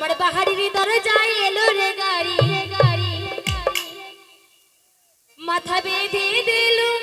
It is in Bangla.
আমার পাহাড়ির দরজায় এলো রে গাড়ি গাড়ি। মাথা বেঁধে দিলুম